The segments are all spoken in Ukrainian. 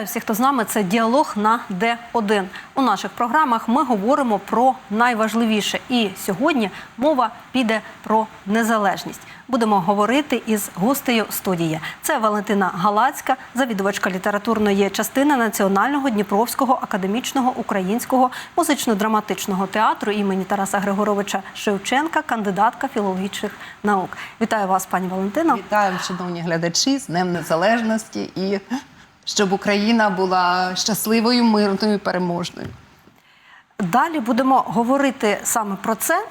Вітаю всіх, хто з нами. Це діалог на Д1. У наших програмах ми говоримо про найважливіше. І сьогодні мова піде про незалежність. Будемо говорити із гостею студії. Це Валентина Галацька, завідувачка літературної частини Національного Дніпровського академічного українського музично-драматичного театру імені Тараса Григоровича Шевченка, кандидатка філологічних наук. Вітаю вас, пані Валентино. Вітаю, шановні глядачі, з Днем Незалежності і щоб Україна була щасливою, мирною, переможною. Далі будемо говорити саме про це.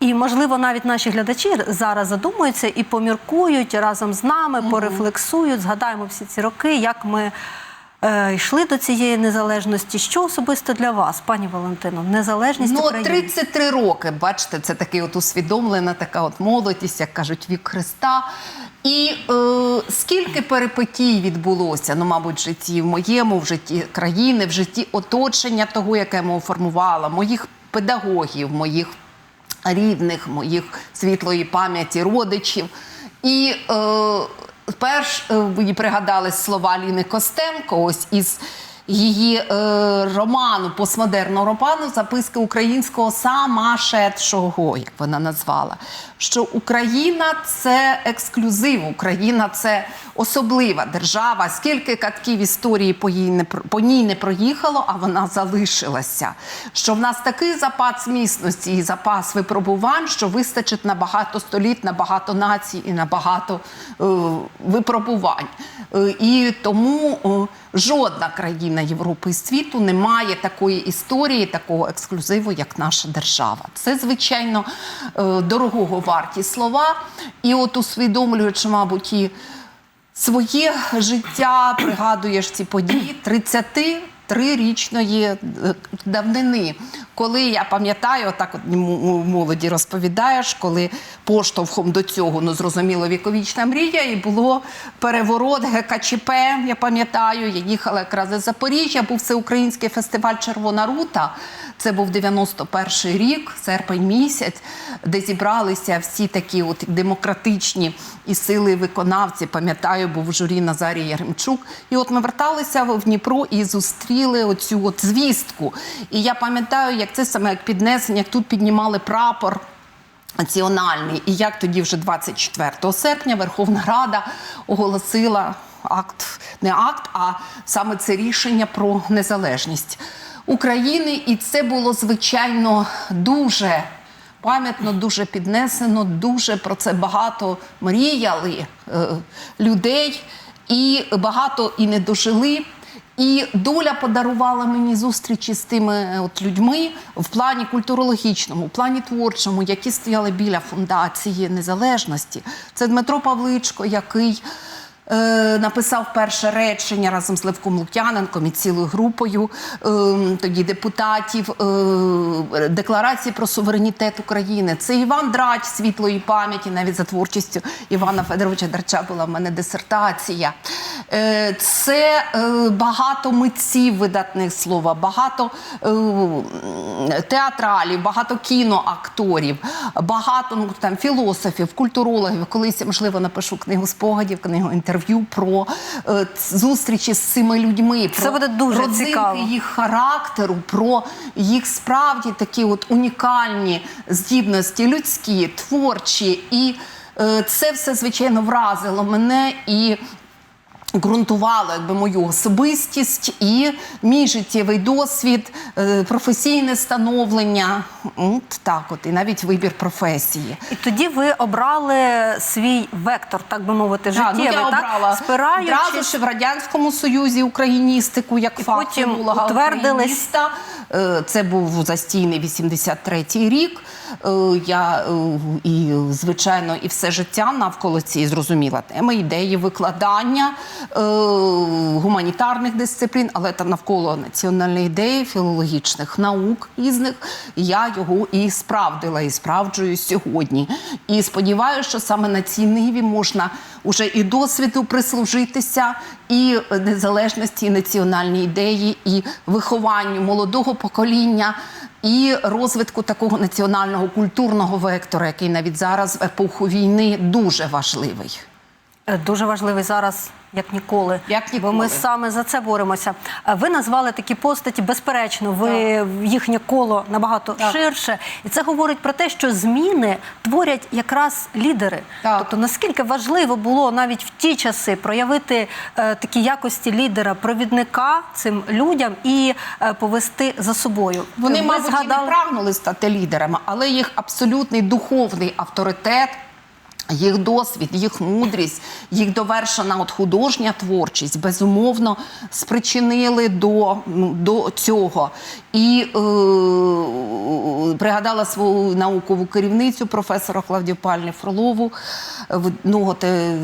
І, можливо, навіть наші глядачі зараз задумуються і поміркують разом з нами, порефлексують, згадаємо всі ці роки, як ми йшли до цієї незалежності. Що особисто для вас, пані Валентино, незалежність Ну, України? 33 роки, бачите, це такий от усвідомлена така от молодість, як кажуть, вік Христа. І е, скільки перипетій відбулося, ну, мабуть, в житті в моєму, в житті країни, в житті оточення того, яке мов формувала, моїх педагогів, моїх рідних, моїх світлої пам'яті, родичів. І е, перш мені пригадались слова Ліни Костенко, ось із її е, роману, постмодерного роману, записки українського самашедшого, як вона назвала. Що Україна це ексклюзив, Україна це особлива держава. Скільки катків історії по, їй не, по ній не проїхало, а вона залишилася. Що в нас такий запас міцності і запас випробувань, що вистачить на багато століть, на багато націй і на багато е, випробувань. Е, і тому е, жодна країна Європи і світу не має такої історії, такого ексклюзиву, як наша держава. Це, звичайно, е, дорогого варті слова. І от усвідомлюючи, мабуть, і своє життя, пригадуєш ці події 33-річної е, давнини. Коли я пам'ятаю, так от молоді розповідаєш, коли поштовхом до цього, ну зрозуміло, віковічна мрія, і було переворот ГКЧП. Я пам'ятаю, я їхала якраз із Запоріжжя, був всеукраїнський фестиваль Червона рута. Це був 91-й рік, серпень місяць, де зібралися всі такі от демократичні і сили виконавці. Пам'ятаю, був журі Назарій Яремчук. І от ми верталися в Дніпро і зустріли оцю от звістку. І я пам'ятаю, як це саме як піднесення, як тут піднімали прапор. Національний, і як тоді, вже 24 серпня, Верховна Рада оголосила акт, не акт, а саме це рішення про незалежність України. І це було звичайно дуже пам'ятно, дуже піднесено, дуже про це багато мріяли е, людей, і багато і не дожили. І доля подарувала мені зустрічі з тими е, от людьми в плані культурологічному, в плані творчому, які стояли біля фундації незалежності. Це Дмитро Павличко, який е, написав перше речення разом з Левком Лук'яненком і цілою групою е, тоді депутатів е, декларації про суверенітет України. Це Іван Драч світлої пам'яті, навіть за творчістю Івана Федоровича Драча була в мене дисертація. Е, Це е, багато митців видатних слова, багато е, театралів, багато кіноакторів, багато ну, там, філософів, культурологів. Колись можливо, напишу книгу спогадів, книгу інтерв'ю про е, зустрічі з цими людьми. Це про буде дуже цікаво. їх характеру, про їх справді такі от унікальні здібності, людські, творчі. І е, це все, звичайно, вразило мене і. Ґрунтувало якби мою особистість і мій життєвий досвід, е, професійне становлення, от так, от і навіть вибір професії. І тоді ви обрали свій вектор, так би мовити, Так, ну, життєвий, я так? обрала спираючись одразу ж в радянському союзі україністику як І фах потім утвердились. Е, Це був застійний 83-й рік. Е, Я і звичайно і все життя навколо цієї зрозуміла теми, ідеї викладання гуманітарних дисциплін, але та навколо національної ідеї, філологічних наук різних. Я його і справдила, і справджую сьогодні. І сподіваюся, що саме на цій ниві можна уже і досвіду прислужитися, і незалежності, і національній ідеї, і вихованню молодого покоління, і розвитку такого національного культурного вектора, який навіть зараз в епоху війни дуже важливий. Е, Дуже важливий зараз, як ніколи. Як Бо ми саме за це боремося. Е, Ви назвали такі постаті, безперечно, ви їхнє коло набагато Так. ширше. І це говорить про те, що зміни творять якраз лідери. Так. Тобто, наскільки важливо було навіть в ті часи проявити е, такі якості лідера, провідника цим людям і е, повести за собою. Вони, Ви мабуть, і не прагнули стати лідерами, але їх абсолютний духовний авторитет. Їх досвід, їх мудрість, їх довершена от художня творчість безумовно спричинили до, ну, до цього. І е, пригадала свою наукову керівницю професора Клавдію Пальні Фролову, видного те,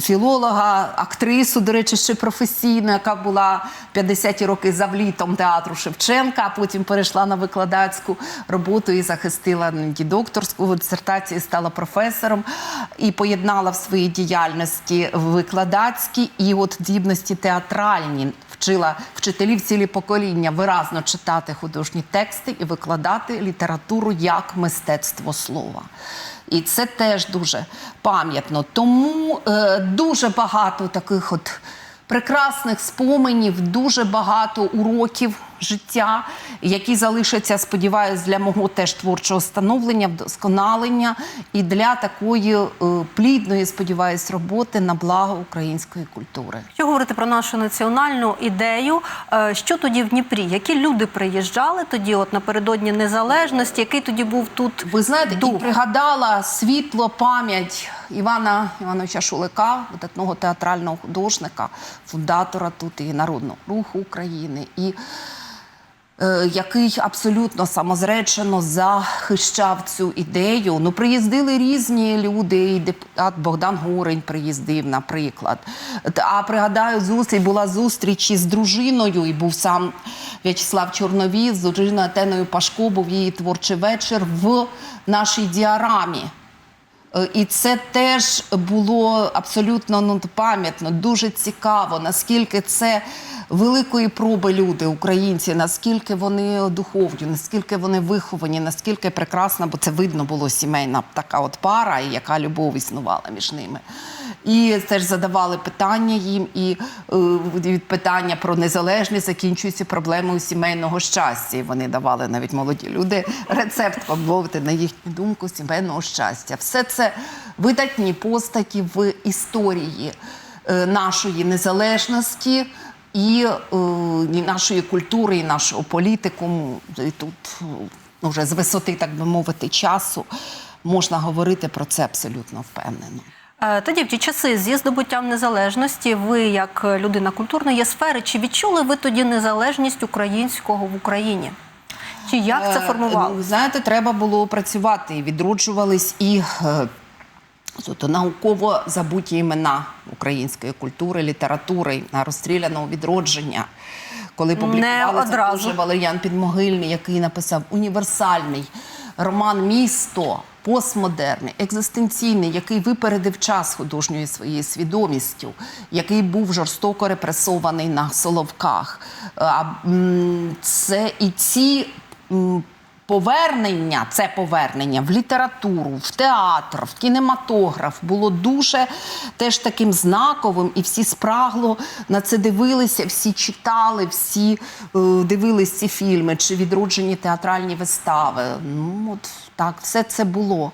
філолога, актрису, до речі, ще професійну, яка була 50-ті роки завлітом театру Шевченка, а потім перейшла на викладацьку роботу і захистила ну, докторську дисертацію, стала професором і поєднала в своїй діяльності викладацькі і от здібності театральні. Вчила вчителів цілі покоління виразно читати художні тексти і викладати літературу як мистецтво слова. І це теж дуже пам'ятно. Тому е, дуже багато таких от прекрасних споменів, дуже багато уроків життя, які залишаться, сподіваюся, для мого теж творчого становлення, вдосконалення і для такої е, плідної, сподіваюсь, роботи на благо української культури. Якщо говорити про нашу національну ідею, е, що тоді в Дніпрі? Які люди приїжджали тоді, от напередодні незалежності? Який тоді був тут Ви знаєте, і пригадала світло пам'ять Івана Івановича Шулика, видатного театрального художника, фундатора тут і народного руху України, і який абсолютно самозречено захищав цю ідею. Ну, приїздили різні люди, і депутат Богдан Горень приїздив, наприклад. А пригадаю, зустріч була зустріч із дружиною, і був сам В'ячеслав Чорновіл з дружиною Теною Пашко, був її творчий вечір в нашій діарамі. Е, І це теж було абсолютно ну, пам'ятно, дуже цікаво, наскільки це великої проби люди, українці, наскільки вони духовні, наскільки вони виховані, наскільки прекрасна, бо це видно було сімейна така от пара, і яка любов існувала між ними. І теж задавали питання їм, і е, від питання про незалежність закінчуються проблемою сімейного щастя. І вони давали навіть молоді люди рецепт помовити на їхню думку сімейного щастя. Все це видатні постаті в історії е, нашої незалежності. І е, і нашої культури, і нашого політикуму. І тут е, ну, вже з висоти, так би мовити, часу можна говорити про це абсолютно впевнено. Е, Тоді в ті часи зі здобуттям незалежності, ви як людина культурної сфери, чи відчули ви тоді незалежність українського в Україні? Чи як це формувало? ну, Знаєте, треба було працювати. Відроджувались і тобто, науково забуті імена української культури, літератури на розстріляного відродження. Коли публікували дуже Валеріан Підмогильний, який написав універсальний роман Місто. Постмодерний, екзистенційний, який випередив час художньою своєю свідомістю, який був жорстоко репресований на Соловках. Це і ці повернення, це повернення в літературу, в театр, в кінематограф було дуже теж таким знаковим, і всі спрагло на це дивилися, всі читали, всі е, дивились ці фільми чи відроджені театральні вистави. Ну от так, все це було.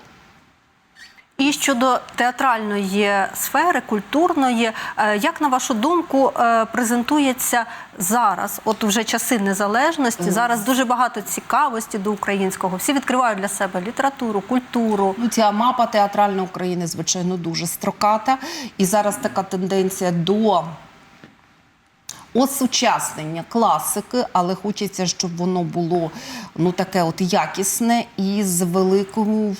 І щодо театральної сфери, культурної, е, як на вашу думку е, презентується зараз? От вже часи незалежності, зараз дуже багато цікавості до українського. Всі відкривають для себе літературу, культуру. Ну, ця мапа театральної України, звичайно, дуже строката. І зараз така тенденція до осучаснення класики, але хочеться, щоб воно було ну таке от якісне і з великою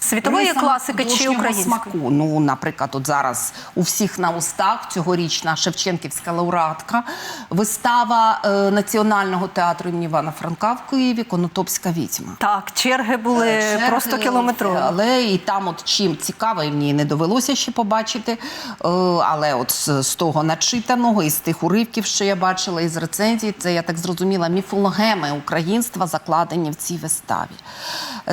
Світової класики чи української? смаку. Ну, наприклад, от зараз у всіх на устах цьогорічна Шевченківська лауреатка, вистава е, Національного театру імені Івана Франка в Києві Конотопська відьма. Так, черги були Черги, просто кілометрові. Але і там, от чим цікаво, і мені не довелося ще побачити. е, Але от з, з того начитаного і з тих уривків, що я бачила із рецензій, це я так зрозуміла, міфологеми українства закладені в цій виставі.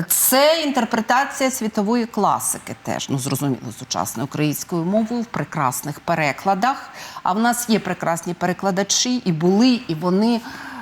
Це інтерпретація світової класики, теж ну зрозуміло, сучасною українською мовою в прекрасних перекладах. А в нас є прекрасні перекладачі, і були, і вони.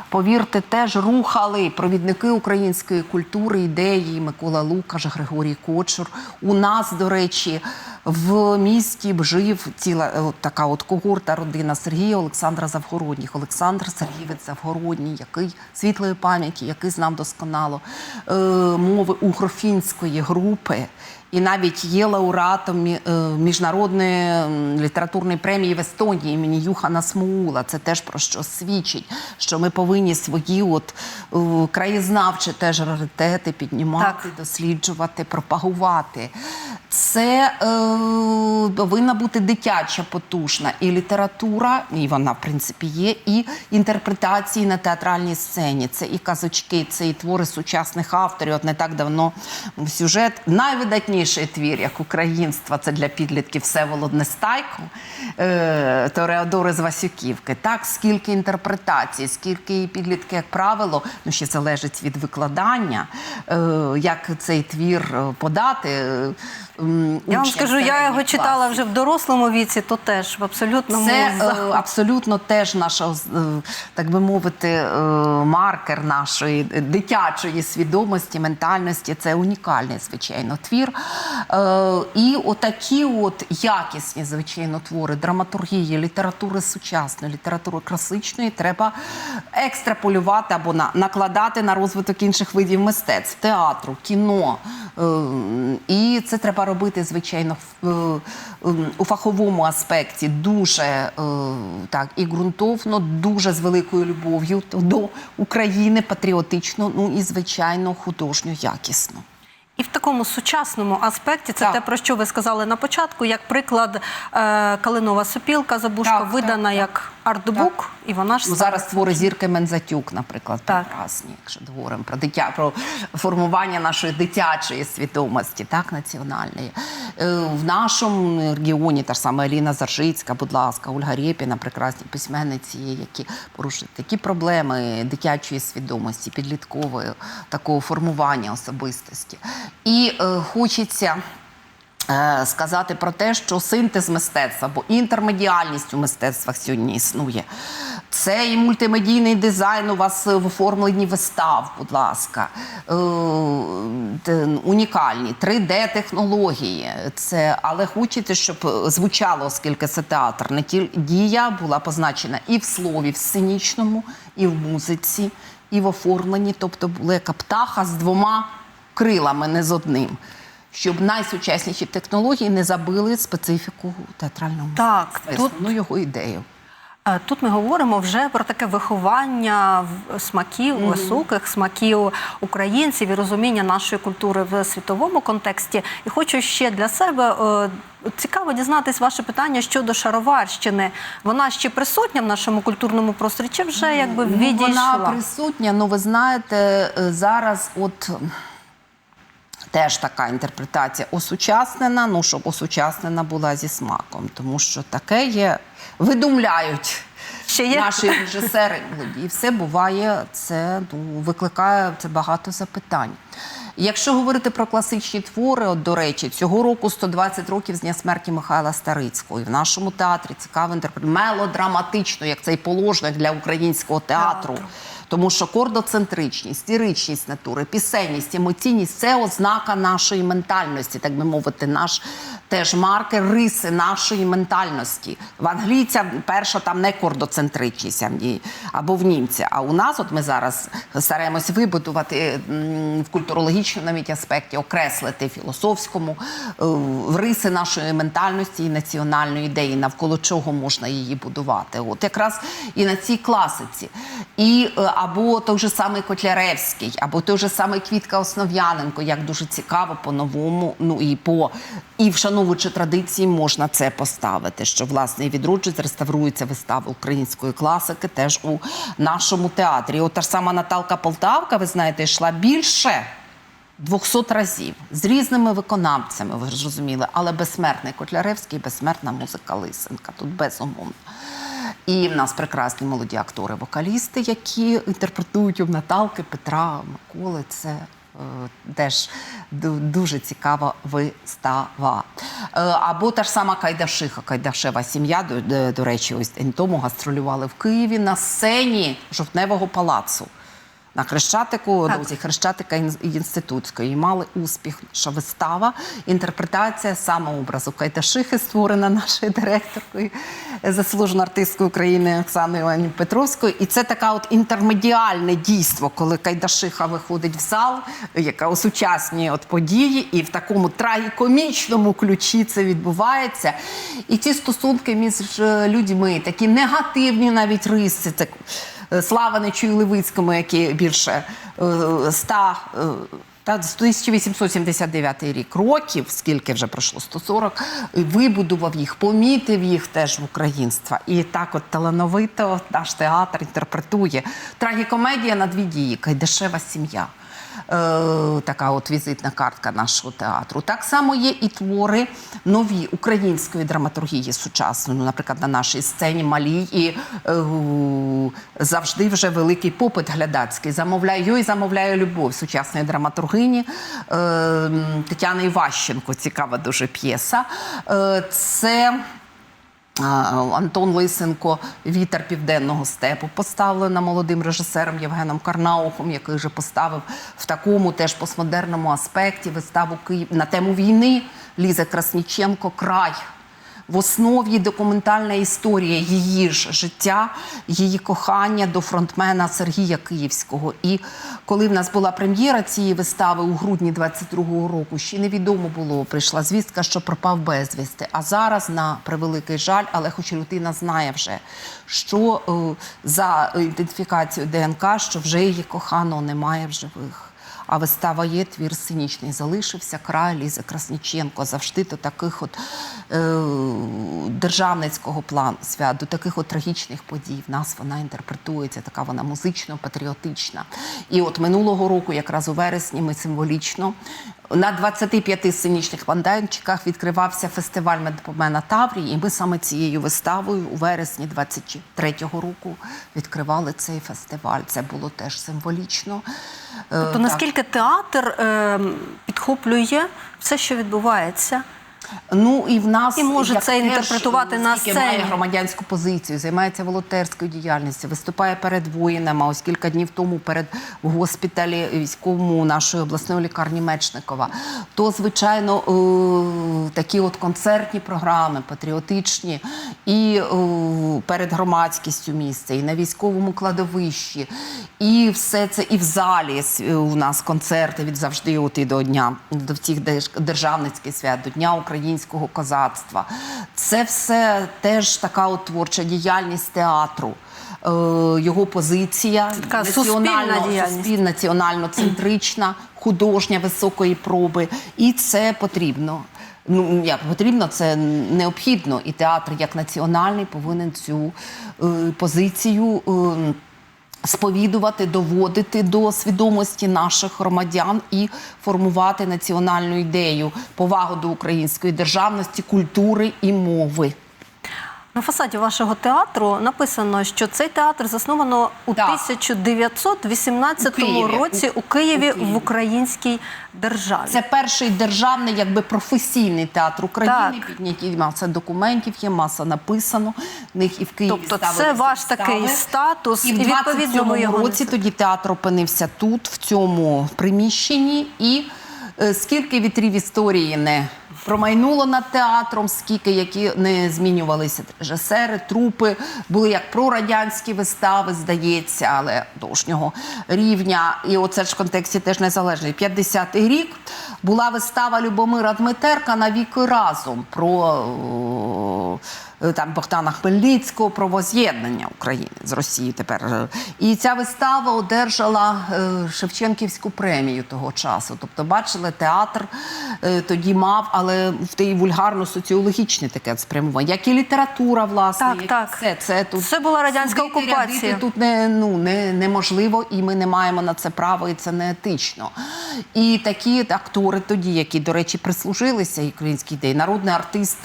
Повірте, теж рухали провідники української культури, ідеї Микола Лукаш, Григорій Кочур. У нас, до речі, в місті жив ціла е, от така от когорта родина Сергія Олександра Завгородніх. Олександр Сергійович Завгородній, який світлої пам'яті, який знав досконало е, мови угрофінської групи. І навіть є лауреатом е, міжнародної літературної премії в Естонії імені Юхана Смуула. Це теж про що свідчить, що ми повинні свої от е, краєзнавчі теж раритети піднімати, Так. досліджувати, пропагувати. Це е, повинна бути дитяча потужна і література, і вона, в принципі, є, і інтерпретації на театральній сцені. Це і казочки, це і твори сучасних авторів. От не так давно сюжет. Найвидатніший твір, як українства, це для підлітків Всеволод Нестайко, е, Тореодори з Васюківки. Так, скільки інтерпретацій, скільки і підлітки, як правило, ну ще залежить від викладання, е, як цей твір е, подати. М, Я вам скажу, я його середніх читала класів. вже в дорослому віці, то теж в абсолютному Це е, захваті. абсолютно теж наша, е, так би мовити, е, маркер нашої дитячої свідомості, ментальності. Це унікальний, звичайно, твір. Е, І отакі от якісні, звичайно, твори драматургії, літератури сучасної, літератури класичної треба екстраполювати або на, накладати на розвиток інших видів мистецтв, театру, кіно. Е, І це треба робити, звичайно, е, ем, у фаховому аспекті дуже е, так і ґрунтовно, дуже з великою любов'ю до України, патріотично, ну і звичайно художньо якісно. І в такому сучасному аспекті це Так. те, про що ви сказали на початку, як приклад е, Калинова сопілка Забушка Так, видана так, як артбук, і вона ж Ну, зараз твори зірки Мензатюк, наприклад, Так. прекрасні, якщо говоримо про дитя, про формування нашої дитячої свідомості, так, національної. Е, В нашому регіоні та ж сама Еліна Заржицька, будь ласка, Ольга Рєпіна, прекрасні письменниці, які порушують такі проблеми дитячої свідомості, підліткової, такого формування особистості. І е, хочеться сказати про те, що синтез мистецтва або інтермедіальність у мистецтвах сьогодні існує. Це і мультимедійний дизайн у вас в оформленні вистав, будь ласка, е, унікальні 3D-технології. Це, але хочете, щоб звучало, оскільки це театр, не тільки дія була позначена і в слові, в сценічному, і в музиці, і в оформленні. Тобто була яка птаха з двома крилами, не з одним. Щоб найсучасніші технології не забили специфіку театрального Так, мистецтва, тут- основну його ідею. Е, Тут ми говоримо вже про таке виховання в- смаків, високих смаків українців і розуміння нашої культури в світовому контексті. І хочу ще для себе е, цікаво дізнатись ваше питання щодо шароварщини. Вона ще присутня в нашому культурному просторі, чи вже якби Ну, відійшла? вона присутня, ну ви знаєте, е, зараз от. Теж така інтерпретація осучаснена, ну щоб осучаснена була зі смаком, тому що таке є, видумляють Ще є? наші режисери. І все буває, це ну, викликає це багато запитань. Якщо говорити про класичні твори, от до речі, цього року 120 років з дня смерті Михайла Старицького. І в нашому театрі цікаво інтерпретація, мелодраматично, як цей положник для українського театру. Театру. Тому що кордоцентричність, ліричність натури, пісенність, емоційність це ознака нашої ментальності, так би мовити, наш теж маркер риси нашої ментальності. В англійця перша там не кордоцентричність або в німця. А у нас, от ми зараз стараємось вибудувати в культурологічному навіть аспекті, окреслити філософському е, в риси нашої ментальності і національної ідеї, навколо чого можна її будувати. От якраз і на цій класиці. І е, або той же самий Котляревський, або той же самий Квітка Основ'яненко, як дуже цікаво по-новому, ну і по і вшановуючи традиції, можна це поставити. Що власне і відроджується, реставрується вистава української класики теж у нашому театрі. От та ж сама Наталка Полтавка, ви знаєте, йшла більше. 200 разів з різними виконавцями, ви ж розуміли, але безсмертний Котляревський, безсмертна музика Лисенка. Тут безумовно. І в нас прекрасні молоді актори-вокалісти, які інтерпретують у Наталки, Петра, Миколи. Це е, теж дуже цікава вистава. Е, Або та ж сама Кайдашиха, Кайдашева сім'я. До, до, речі, ось тому гастролювали в Києві на сцені Жовтневого палацу. На Хрещатику, Так. друзі, Хрещатика ін- інститутської. І мали успіх. Наша вистава, інтерпретація самообразу Кайдашихи, створена нашою директоркою, заслуженою артисткою України Оксаною Іванівною Петровською. І це така от інтермедіальне дійство, коли Кайдашиха виходить в зал, яка осучаснює от події, і в такому трагікомічному ключі це відбувається. І ці стосунки між е, людьми, такі негативні навіть риси. Це е, Слава Нечую Левицькому, які більше е, ста. е, Та 1879 рік років, скільки вже пройшло 140, вибудував їх, помітив їх теж в українства. І так от талановито наш театр інтерпретує. Трагікомедія на дві дії, Кайдашева сім'я. Е, така от візитна картка нашого театру. Так само є і твори нові української драматургії сучасної. Ну, наприклад, на нашій сцені малій і е, завжди вже великий попит глядацький. Замовляю і замовляю любов сучасної драматургині е, Тетяни Іващенко. Цікава дуже п'єса. Це Антон Лисенко Вітер південного степу поставлена молодим режисером Євгеном Карнаухом, який вже поставив в такому теж постмодерному аспекті виставу Київ на тему війни Ліза Красніченко Край. В основі документальна історія її ж життя, її кохання до фронтмена Сергія Київського. І коли в нас була прем'єра цієї вистави у грудні 22-го року, ще невідомо було. Прийшла звістка, що пропав безвісти. А зараз, на превеликий жаль, але хоч людина знає вже, що е, за ідентифікацією ДНК, що вже її коханого немає в живих. А вистава є, твір сценічний залишився, край Лізи Красніченко. Завжди до таких от е, державницького плану свят, до таких от трагічних подій. В нас вона інтерпретується, така вона музично-патріотична. І от минулого року, якраз у вересні, ми символічно на 25 сценічних майданчиках відкривався фестиваль Медпомена Таврії, і ми саме цією виставою у вересні 23-го року відкривали цей фестиваль. Це було теж символічно. Е, Тобто, так. наскільки театр е, підхоплює все, що відбувається? Ну і в нас І може як це інтерпретувати на сцені. має громадянську позицію, займається волонтерською діяльністю, виступає перед воїнами. Ось кілька днів тому перед в госпіталі військовому нашої обласної лікарні Мечникова. То звичайно е, такі от концертні програми, патріотичні, і е, перед громадськістю місця, і на військовому кладовищі, і все це і в залі у нас концерти від завжди от і до дня до всіх держ- державницьких свят, до Дня українського козацтва. Це все теж така от творча діяльність театру. Е, Його позиція Така національно- національно-центрична, художня високої проби. І це потрібно. Ну, як потрібно, це необхідно. І театр як національний повинен цю е, позицію. Е, Сповідувати, доводити до свідомості наших громадян і формувати національну ідею, повагу до української державності, культури і мови. На фасаді вашого театру написано, що цей театр засновано у Так. 1918 У Києві. році у Києві, У Києві. в українській державі. Це перший державний, якби професійний театр України. Підняті маса документів, є маса написано. В них і в Києві Тобто це ваш вистави. такий статус, І в і відповідно ви 27 його році тоді театр опинився тут, в цьому приміщенні, і е, скільки вітрів історії не промайнуло над театром, скільки які не змінювалися режисери, трупи, були як прорадянські вистави, здається, але довжнього рівня. І оце ж в контексті теж незалежний. 50-й рік була вистава Любомира Дмитерка на віки разом про е, там Богдана Хмельницького про воз'єднання України з Росією тепер. е. І ця вистава одержала е, Шевченківську премію того часу. Тобто, бачили, театр е, тоді мав, але в тій вульгарно-соціологічне таке спрямування, як і література, власне, Так, як так. все. Це тут Це була радянська судити, окупація. рядити тут не, ну, не, неможливо, і ми не маємо на це права, і це не етично. І такі актори тоді, які, до речі, прислужилися українській ідеї, народний артист.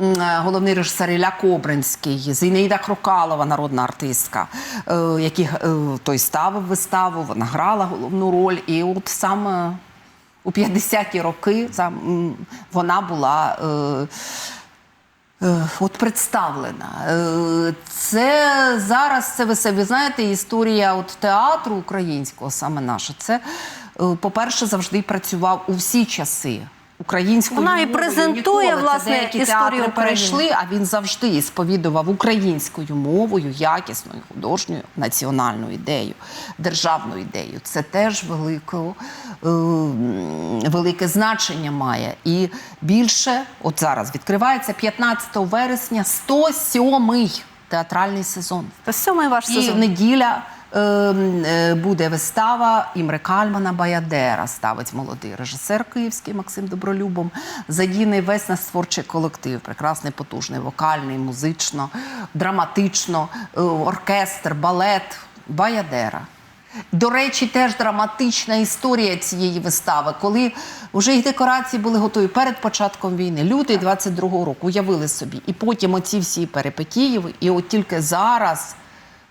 Е, головний режисер Ілля Кобринський, Зінаїда Крокалова, народна артистка, е, який е, той ставив виставу, вона грала головну роль. І от саме у 50-ті роки вона була. От представлена. Це зараз це ви себе знаєте, історія от театру українського, саме наша. Це, по-перше, завжди працював у всі часи. Українською Вона і презентує, ніколи. Власне, деякі історію театри України. перейшли, а він завжди сповідував українською мовою якісною, художньою національну ідею, державну ідею. Це теж велико, е, велике значення має. І більше, от зараз відкривається 15 вересня 107-й театральний сезон. Це сьомий ваш І неділя буде вистава Імре Кальмана Баядера. Ставить молодий режисер київський Максим Добролюбом. Задійний весь наш творчий колектив. Прекрасний, потужний, вокальний, музично, драматично, е, оркестр, балет Баядера. До речі, теж драматична історія цієї вистави, коли вже їх декорації були готові перед початком війни, лютий 22-го року, уявили собі. І потім оці всі перипетії, і от тільки зараз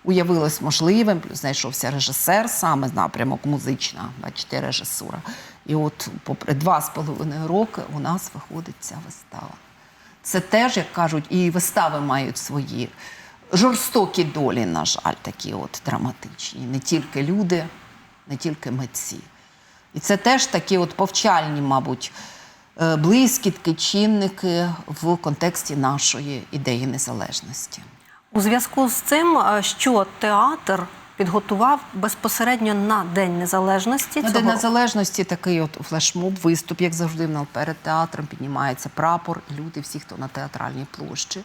уявилось можливим, плюс знайшовся режисер, саме напрямок музична, бачите, режисура. І от, попри два з половиною роки, у нас виходить ця вистава. Це теж, як кажуть, і вистави мають свої жорстокі долі, на жаль, такі от драматичні. Не тільки люди, не тільки митці. І це теж такі от повчальні, мабуть, е, блискітки, чинники в контексті нашої ідеї незалежності. У зв'язку з цим, е, що театр підготував безпосередньо на День Незалежності На цього День Незалежності такий от флешмоб, виступ, як завжди, перед театром піднімається прапор. Люди, всі, хто на театральній площі,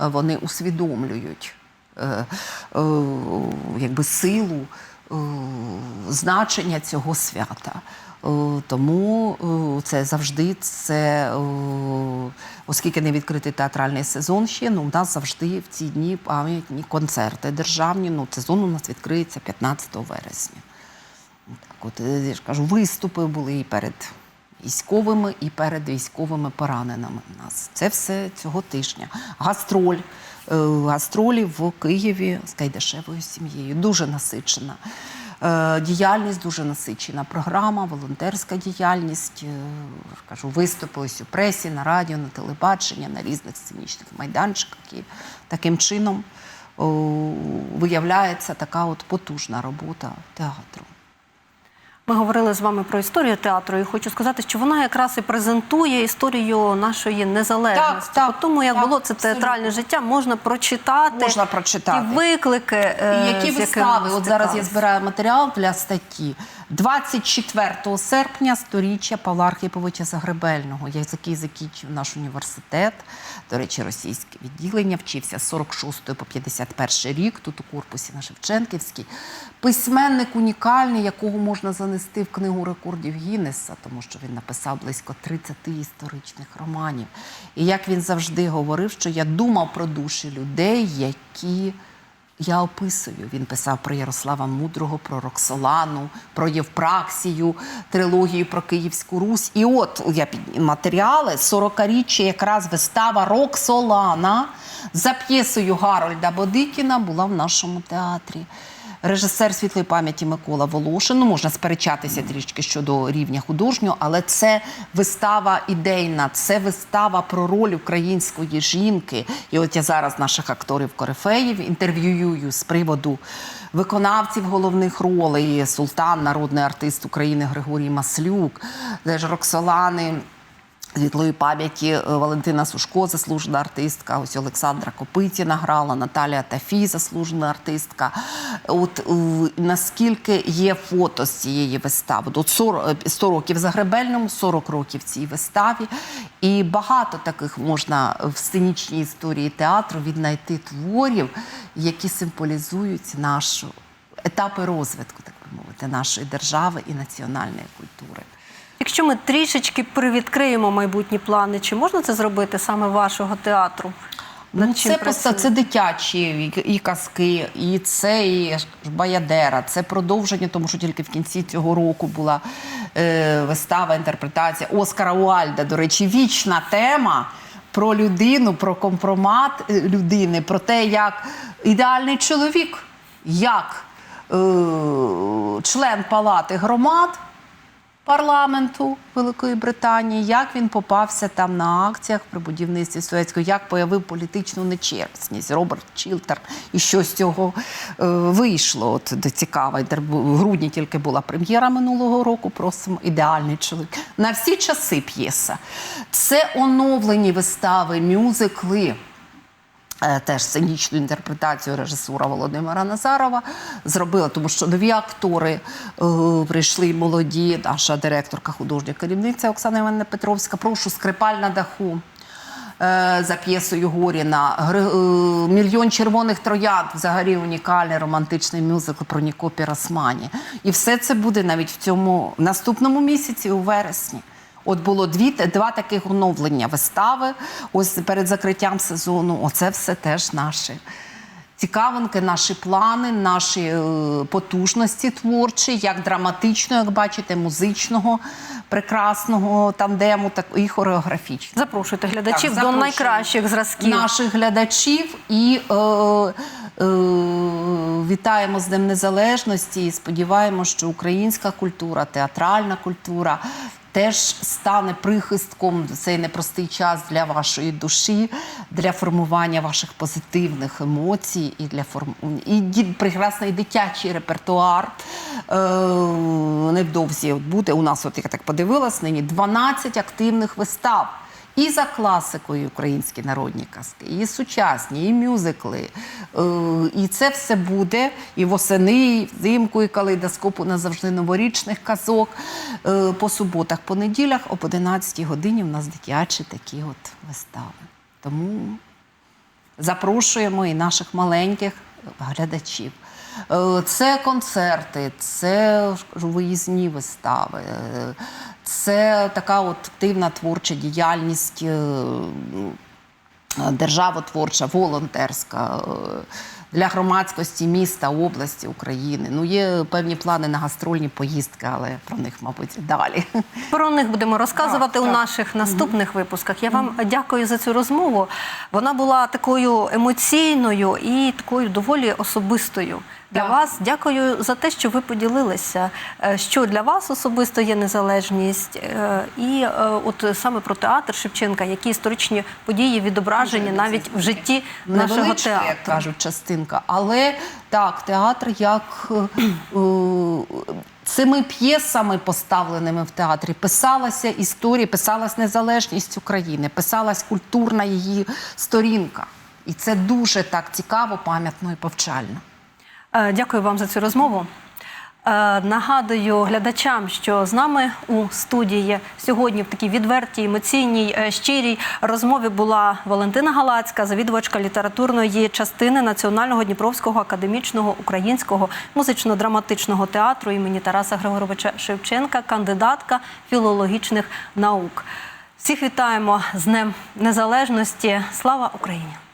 е, вони усвідомлюють е, якби силу, значення цього свята. Е, Тому е, це завжди це, е, оскільки не відкритий театральний сезон ще, ну у нас завжди в ці дні пам'ятні концерти державні. Ну, сезон у нас відкриється 15 вересня. Так, от я ж кажу, виступи були і перед військовими, і перед військовими пораненими. У нас це все цього тижня. Гастроль. Гастролі в Києві з Кайдашевою сім'єю. Дуже насичена. Е, Діяльність дуже насичена. Програма, волонтерська діяльність. е, Кажу, виступи ось у пресі, на радіо, на телебачення, на різних сценічних майданчиках. І таким чином виявляється така от потужна робота театру. Ми говорили з вами про історію театру, і хочу сказати, що вона якраз і презентує історію нашої незалежності. Так, так, тому, як так, було це абсолютно. театральне життя, можна прочитати Можна прочитати. ті виклики. е, І які вистави? От зараз я збираю матеріал для статті. 24 серпня сторіччя Павла Архиповича Загребельного, який закінчив наш університет, до речі, російське відділення, вчився з 46 по 51 рік, тут у корпусі на Шевченківській. Письменник унікальний, якого можна занести в книгу рекордів Гіннеса, тому що він написав близько 30 історичних романів. І як він завжди говорив, що я думав про душі людей, які я описую. Він писав про Ярослава Мудрого, про Роксолану, про Євпраксію, трилогію про Київську Русь. І от я під матеріали 40-річчя якраз вистава Роксолана за п'єсою Гарольда Бодикіна була в нашому театрі. Режисер світлої пам'яті Микола Волошин. Ну, можна сперечатися трішки щодо рівня художнього, але це вистава ідейна, це вистава про роль української жінки. І от я зараз наших акторів корифеїв інтерв'юю з приводу виконавців головних ролей. Султан, народний артист України Григорій Маслюк, Роксолани. Світлої пам'яті е, Валентина Сушко, заслужена артистка. Ось Олександра Копитіна грала, Наталія Тафій, заслужена артистка. От е, наскільки є фото з цієї вистави? От 40, е, 100 років Загребельному, 40 років цій виставі. І багато таких можна в сценічній історії театру віднайти творів, які символізують нашу етапи розвитку, так би мовити, нашої держави і національної культури. Якщо ми трішечки привідкриємо майбутні плани, чи можна це зробити саме вашого театру? Ну, це просто це дитячі і, і казки, і це і Баядера, це продовження, тому що тільки в кінці цього року була е, вистава, інтерпретація Оскара Уальда. До речі, вічна тема про людину, про компромат е, людини, про те, як ідеальний чоловік, як е, член палати громад парламенту Великої Британії, як він попався там на акціях при будівництві Суецького, як появив політичну нечесність Роберт Чілтер, і що з цього е, вийшло. От де цікаво, в грудні тільки була прем'єра минулого року. Просимо ідеальний чоловік. На всі часи п'єса. Це оновлені вистави, мюзикли. Е, Теж сценічну інтерпретацію режисура Володимира Назарова зробила, тому що нові актори е, прийшли молоді. Наша директорка, художня керівниця Оксана Івановна Петровська. Прошу скрипаль на даху. е, За п'єсою Горіна Гри- е, Мільйон червоних троянд взагалі унікальний романтичний мюзикл про Ніко Пірасмані. І все це буде навіть в цьому наступному місяці, у вересні. От було дві два таких оновлення вистави. Ось перед закриттям сезону. Оце все теж наші цікавинки, наші плани, наші е, потужності творчі, як драматичного, як бачите, музичного, прекрасного тандему, так і хореографічного. Запрошуйте глядачів Так, до найкращих зразків. наших глядачів і е, е, вітаємо з Днем Незалежності і сподіваємося, що українська культура, театральна культура. Теж стане прихистком цей непростий час для вашої душі, для формування ваших позитивних емоцій і для форм... і прекрасний дитячий репертуар. Е, невдовзі буде у нас, от я так подивилась, нині 12 активних вистав. І за класикою українські народні казки, і сучасні, і мюзикли. Е, І це все буде і восени, і взимку, і калейдоскопу назавжди новорічних казок. Е, По суботах, по неділях об 11 годині у нас дитячі такі от вистави. Тому запрошуємо і наших маленьких глядачів. Е, Це концерти, це виїзні вистави, це така от активна творча діяльність, е, державотворча, волонтерська. е, Для громадськості міста, області, України. Ну, є певні плани на гастрольні поїздки, але про них, мабуть, далі. Про них будемо розказувати Так, у так. наших наступних випусках. Я вам дякую за цю розмову. Вона була такою емоційною і такою доволі особистою. Для Так. вас дякую за те, що ви поділилися, е, що для вас особисто є незалежність, е, і е, от саме про театр Шевченка, які історичні події відображені навіть в житті нашого театру. як кажуть, частинка. Але так, театр як цими п'єсами, поставленими в театрі, писалася історія, писалась незалежність України, писалась культурна її сторінка. І це дуже так цікаво, пам'ятно і повчально. Е, Дякую вам за цю розмову. Е, Нагадую глядачам, що з нами у студії сьогодні в такій відвертій, емоційній, е, щирій розмові була Валентина Галацька, завідувачка літературної частини Національного Дніпровського академічного українського музично-драматичного театру імені Тараса Григоровича Шевченка, кандидатка філологічних наук. Всіх вітаємо з Днем Незалежності. Слава Україні!